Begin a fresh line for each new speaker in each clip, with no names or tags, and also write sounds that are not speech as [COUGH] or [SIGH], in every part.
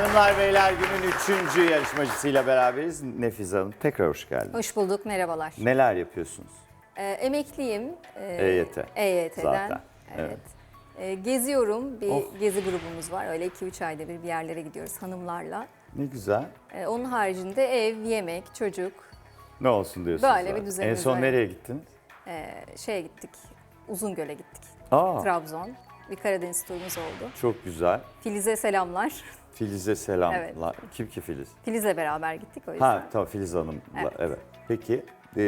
Hanımlar beyler günün üçüncü yarışmacısıyla beraberiz. Nefize Hanım tekrar hoş geldiniz.
Hoş bulduk, merhabalar.
Neler yapıyorsunuz?
Ee, emekliyim. Ee,
EYT.
EYT'den.
Zaten,
Evet. Ee, geziyorum. Bir
Oh.
gezi grubumuz var. Öyle 2-3 ayda bir bir yerlere gidiyoruz hanımlarla.
Ne güzel.
Ee, onun haricinde ev, yemek, çocuk.
Ne olsun diyorsunuz?
Böyle bir
zaten.
düzenimiz
En son
var.
nereye gittiniz?
Ee, şeye gittik. Uzungöl'e gittik.
Aa,
Trabzon. Bir Karadeniz turumuz oldu.
çok güzel.
Filiz'e selamlar. [LAUGHS]
Filiz'e selamlar.
Evet.
Kim ki Filiz?
Filiz'le beraber gittik o yüzden.
Ha tamam Filiz Hanım'la evet.
Evet.
Peki e,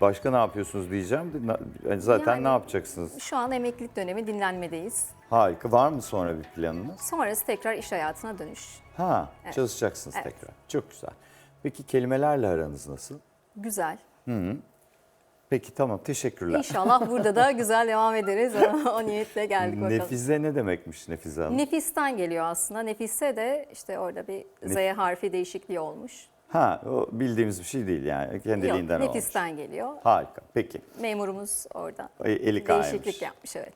başka ne yapıyorsunuz diyeceğim. na- yani Zaten
Yani-
ne yapacaksınız?
Şu an emeklilik dönemi dinlenmedeyiz.
Harika. Var mı sonra bir planınız?
Sonrası tekrar iş hayatına dönüş.
Ha çalışacaksınız tekrar. Çok güzel. Peki kelimelerle aranız nasıl?
Güzel.
Peki tamam teşekkürler.
İnşallah burada da [LAUGHS] güzel devam ederiz. [LAUGHS] o niyetle geldik bakalım.
Nefize ne demekmiş Nefize Hanım?
Nefisten geliyor aslında. Nefise de işte orada bir Z harfi değişikliği olmuş.
Ha o bildiğimiz bir şey değil yani kendiliğinden
Yok,
olmuş.
nefisten geliyor.
Harika. Peki.
Memurumuz orada.
E, Eli
Değişiklik yapmış evet.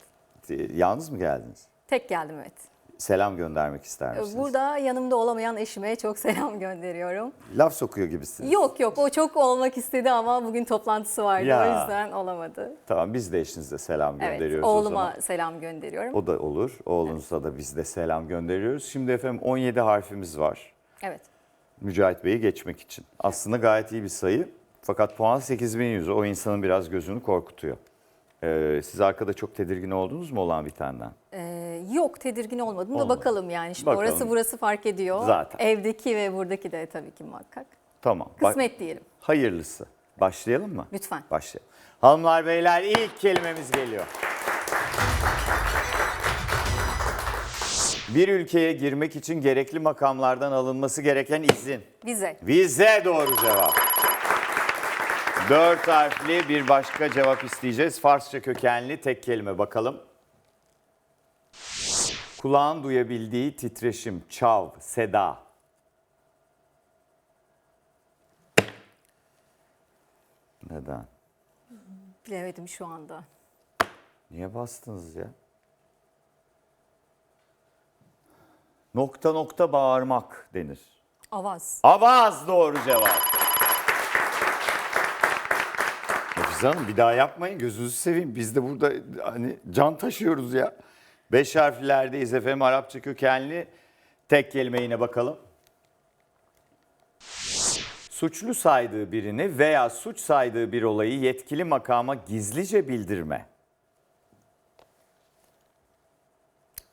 E, Yalnız mı geldiniz?
Tek geldim evet.
Selam göndermek ister misiniz?
Burada yanımda olamayan eşime çok [LAUGHS] selam gönderiyorum.
Laf sokuyor gibisiniz.
Yok yok o çok olmak istedi ama bugün toplantısı vardı
Ya.
o yüzden olamadı.
Tamam biz de eşinize selam
Evet
gönderiyoruz o
oğluma
zaman.
selam gönderiyorum.
O da olur. Oğlunuza da biz de selam gönderiyoruz. Şimdi efendim 17 harfimiz var.
Evet.
Mücahit Bey'i geçmek için. Aslında gayet iyi bir sayı. Fakat puan 8100. O insanın biraz gözünü korkutuyor. Ee, siz arkada çok tedirgin oldunuz mu olan bitenden?
Ee, yok tedirgin olmadım da
Olmadı.
bakalım yani. Şimdi
Bakalım.
orası burası fark ediyor.
Zaten.
Evdeki ve buradaki de tabii ki muhakkak.
Tamam. Bak,
Kısmet diyelim
hayırlısı. Başlayalım mı?
lütfen.
Başlayalım. Hanımlar beyler ilk kelimemiz geliyor. Bir ülkeye girmek için gerekli makamlardan alınması gereken izin.
Vize.
Vize doğru cevap. Dört harfli bir başka cevap isteyeceğiz. Farsça kökenli tek kelime bakalım. Kulağın duyabildiği titreşim, çav, seda. Neden?
Bilemedim şu anda.
Niye bastınız ya? Nokta nokta bağırmak denir.
Avaz.
Avaz doğru cevap. Nefize Hanım bir daha yapmayın gözünüzü seveyim. Biz de burada hani can taşıyoruz ya. Beş harflerdeyiz efendim Arapça kökenli. Tek kelime yine bakalım. Suçlu saydığı birini veya suç saydığı bir olayı yetkili makama gizlice bildirme.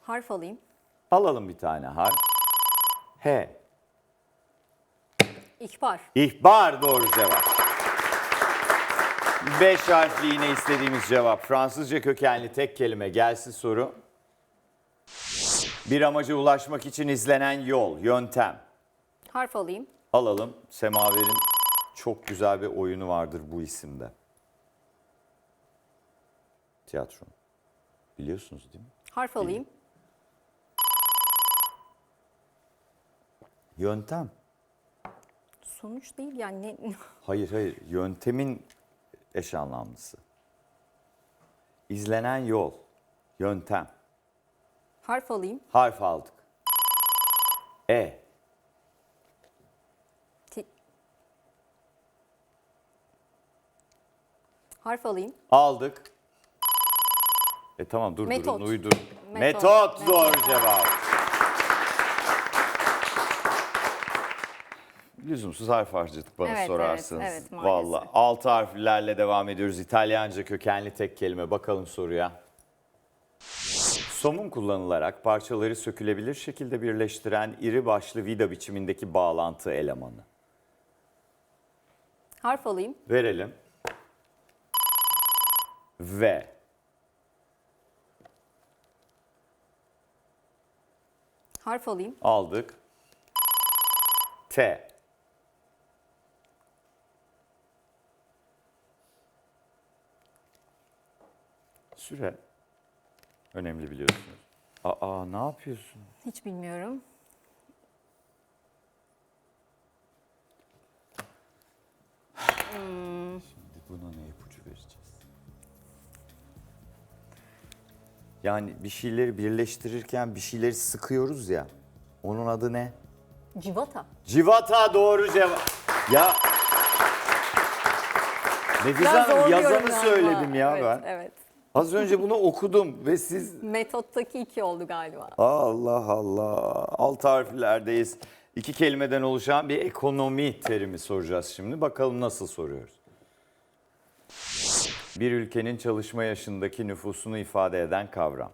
Harf alayım.
Alalım bir tane harf. H.
İhbar.
İhbar doğru cevap. Beş harfli yine istediğimiz cevap. Fransızca kökenli tek kelime gelsin soru. Bir amaca ulaşmak için izlenen yol, yöntem.
Harf alayım.
Alalım. Semaver'in çok güzel bir oyunu vardır bu isimde. Tiyatro. Biliyorsunuz değil mi?
Harf alayım.
Yöntem.
Sonuç değil yani. ne- [LAUGHS]
Hayır hayır. Yöntemin eş anlamlısı. İzlenen yol, yöntem.
Harf alayım.
Harf aldık. E.
Ti- Harf alayım.
Aldık. E tamam dur
Metot.
durun uydur. Metot,
Metot,
doğru cevap. Lüzumsuz harf harcadık bana
Evet, evet,
sorarsanız.
evet, maalesef.
Vallahi altı harflerle devam ediyoruz. İtalyanca kökenli tek kelime. Bakalım soruya. Somun kullanılarak parçaları sökülebilir şekilde birleştiren iri başlı vida biçimindeki bağlantı elemanı.
Harf alayım.
Verelim. Ve.
Harf alayım.
Aldık. T. Süre. Önemli biliyorsunuz. Aa ne yapıyorsun?
Hiç bilmiyorum.
Şimdi buna ne ipucu vereceğiz? Yani bir şeyleri birleştirirken bir şeyleri sıkıyoruz ya. Onun adı ne?
Civata.
Civata doğru cevap. Ya Nefise
Biraz
Hanım
zorluyorum
yazanı
galiba.
söyledim ya
evet,
ben.
Evet.
Az önce bunu okudum ve siz
Metottaki iki oldu galiba.
Allah Allah. Alt harflerdeyiz. İki kelimeden oluşan bir ekonomi terimi soracağız şimdi. Bakalım nasıl soruyoruz. Bir ülkenin çalışma yaşındaki nüfusunu ifade eden kavram.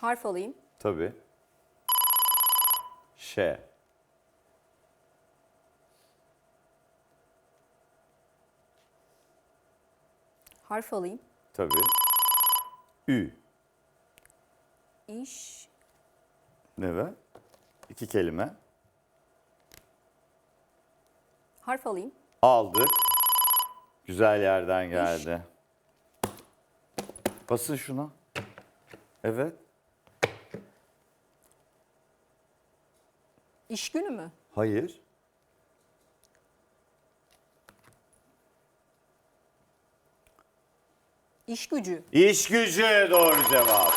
Harf alayım.
Tabii. Ş.
Harf alayım.
Tabii. Ü.
İş.
Ne be? İki kelime.
Harf alayım.
Aldık. Güzel yerden geldi. Basın şuna. Evet.
İş günü mü?
Hayır.
İş gücü.
İş gücü doğru cevap.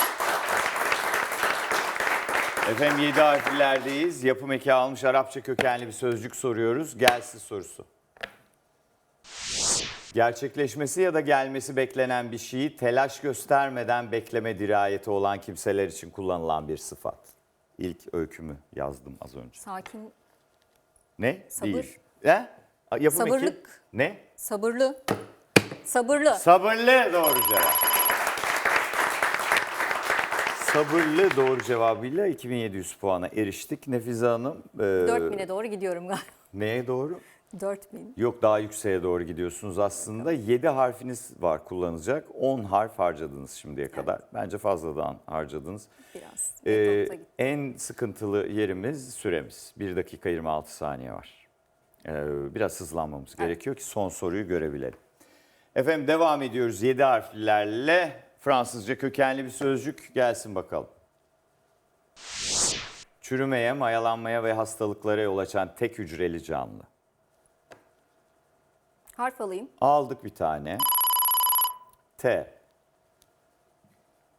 Efendim 7 harflerdeyiz. Yapım eki almış Arapça kökenli bir sözcük soruyoruz. Gelsin sorusu. Gerçekleşmesi ya da gelmesi beklenen bir şeyi telaş göstermeden bekleme dirayeti olan kimseler için kullanılan bir sıfat. İlk öykümü yazdım az önce.
Sakin.
Ne?
Sabır.
Değil. He? Yapım eki-
Sabırlık.
Ne?
Sabırlı. Sabırlı.
Sabırlı doğru cevap. Sabırlı doğru cevabıyla 2700 puana eriştik. Nefize Hanım. e,
4000'e doğru gidiyorum galiba.
Neye doğru?
4000.
Yok daha yükseğe doğru gidiyorsunuz aslında. 7 harfiniz var kullanacak. 10 harf harcadınız şimdiye kadar. Bence fazladan harcadınız.
Biraz.
Ee,
gitti.
en sıkıntılı yerimiz süremiz. 1 dakika 26 saniye var. Ee, biraz hızlanmamız gerekiyor ki son soruyu görebilelim. Efendim devam ediyoruz 7 harflerle. Fransızca kökenli bir sözcük gelsin bakalım. Çürümeye, mayalanmaya ve hastalıklara yol açan tek hücreli canlı.
Harf alayım.
Aldık bir tane. T.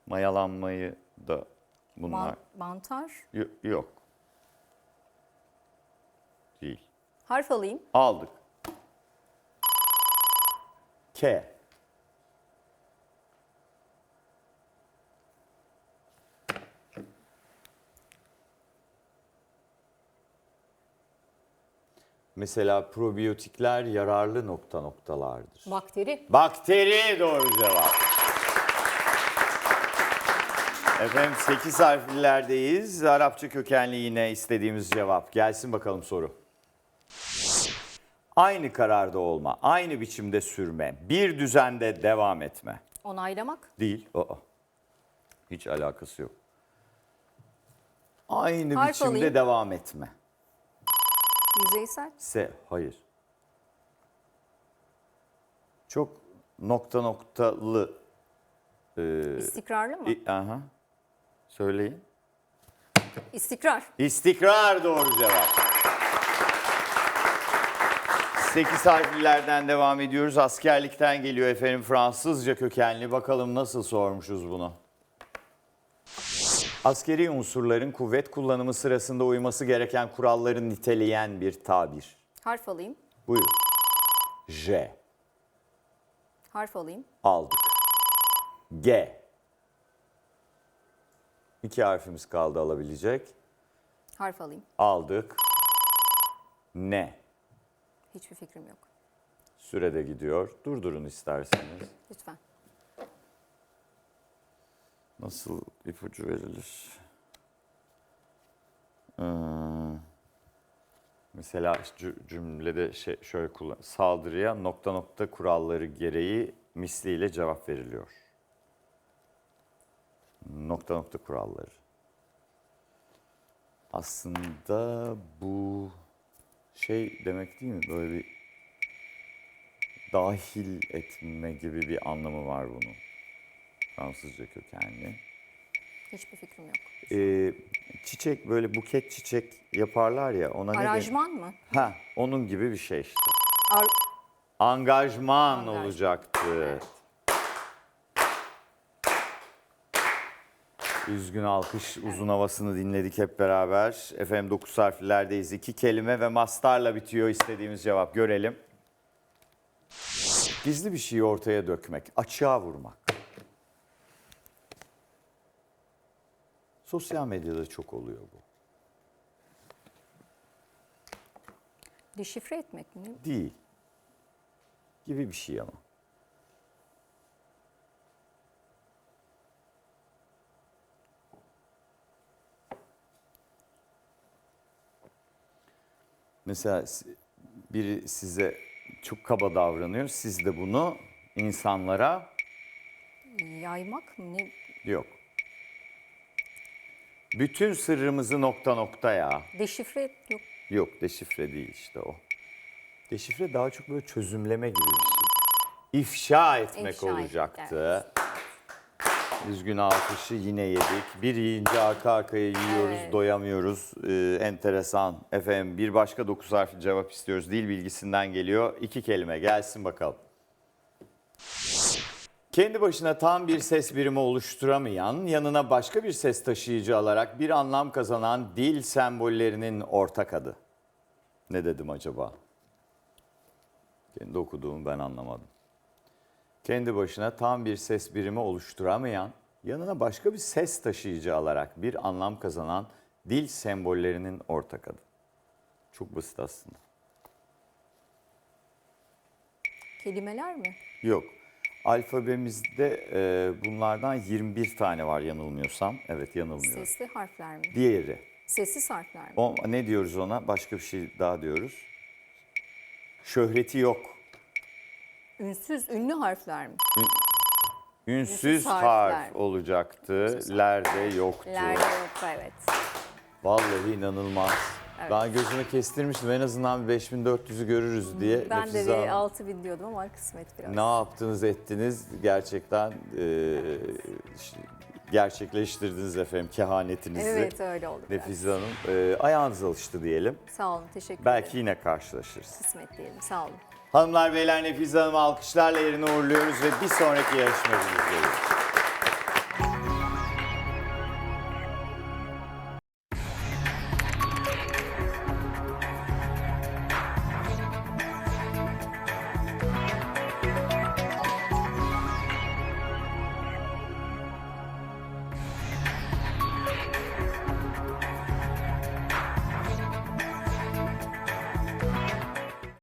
Mayalanmayı da bunlar
Man- mantar.
Yo- yok. Değil.
Harf alayım.
Aldık. K. Mesela probiyotikler yararlı nokta noktalardır.
Bakteri.
Bakteri doğru cevap. Efendim 8 harflilerdeyiz. Arapça kökenli yine istediğimiz cevap. Gelsin bakalım soru. Aynı kararda olma, aynı biçimde sürme, bir düzende devam etme.
Onaylamak.
Değil. Aa. Hiç alakası yok. Aynı
Harf
biçimde
alayım.
devam etme.
Yüzeysel.
Se, hayır. Çok nokta noktalı. e,
İstikrarlı mı?
i- aha. Söyleyin.
İstikrar.
İstikrar doğru cevap. 8 harflilerden devam ediyoruz. Askerlikten geliyor efendim Fransızca kökenli. Bakalım nasıl sormuşuz bunu. Askeri unsurların kuvvet kullanımı sırasında uyması gereken kuralları niteleyen bir tabir.
Harf alayım.
Buyurun. J.
Harf alayım.
Aldık. G. İki harfimiz kaldı alabilecek.
Harf alayım.
Aldık. N.
Hiçbir fikrim yok.
Sürede gidiyor. Durdurun isterseniz.
Lütfen.
Nasıl ipucu verilir? Hmm. Mesela cü- cümlede şey şöyle kullan. Saldırıya nokta nokta kuralları gereği misliyle cevap veriliyor. Nokta nokta kuralları. Aslında bu şey demek değil mi? Böyle bir dahil etme gibi bir anlamı var bunun. Fransızca kökenli.
Hiçbir fikrim yok.
Ee, çiçek böyle buket çiçek yaparlar ya ona ne?
Aranjman mı?
Ha, onun gibi bir şey işte.
Ar-
Angajman
Angajman.
olacaktı. Üzgün alkış uzun havasını dinledik hep beraber. Efendim 9 harflerdeyiz. İki kelime ve mastarla bitiyor istediğimiz cevap. Görelim. Gizli bir şeyi ortaya dökmek, açığa vurmak. Sosyal medyada çok oluyor bu.
Deşifre etmek mi?
Değil. Gibi bir şey ama. Mesela biri size çok kaba davranıyor. Siz de bunu insanlara
Yaymak mı? Ne?
yok. Bütün sırrımızı nokta nokta ya.
Deşifre et- yok.
Yok deşifre değil işte o. Deşifre daha çok böyle çözümleme gibi bir şey. İfşa etmek
İfşa etmek,
olacaktı. Üzgün alkışı yine yedik. Bir yiyince arka arkaya yiyoruz,
Evet.
doyamıyoruz. Ee, enteresan. Efendim bir başka dokuz harfli cevap istiyoruz. Dil bilgisinden geliyor. İki kelime gelsin bakalım. Kendi başına tam bir ses birimi oluşturamayan, yanına başka bir ses taşıyıcı alarak bir anlam kazanan dil sembollerinin ortak adı. Ne dedim acaba? Kendi okuduğumu ben anlamadım. Kendi başına tam bir ses birimi oluşturamayan, yanına başka bir ses taşıyıcı alarak bir anlam kazanan dil sembollerinin ortak adı. Çok basit aslında.
Kelimeler mi?
Yok. Alfabemizde e, bunlardan 21 tane var yanılmıyorsam. Evet yanılmıyorum.
Sesli harfler mi?
Diğeri.
Sessiz harfler mi?
O, ne diyoruz ona? Başka bir şey daha diyoruz. Şöhreti yok.
Ünsüz, ünlü harfler mi?
Ünsüz
Ünsüz
harf olacaktı. Lerde yoktu.
Lerde yok evet.
Vallahi inanılmaz. Ben gözüme kestirmiştim en azından bir 5400'ü görürüz diye.
Ben de
Nefize
bir
Hanım,
6000 diyordum ama kısmet biraz.
Ne yaptınız ettiniz gerçekten e, ş- gerçekleştirdiniz efendim kehanetinizi.
Evet öyle oldu biraz.
Nefize Hanım. E, ayağınız alıştı diyelim.
Sağ olun teşekkür
Belki
ederim.
yine karşılaşırız.
Kısmet diyelim sağ olun.
Hanımlar beyler Nefize Hanım'ı alkışlarla yerine uğurluyoruz ve bir sonraki yarışmacımızdayız.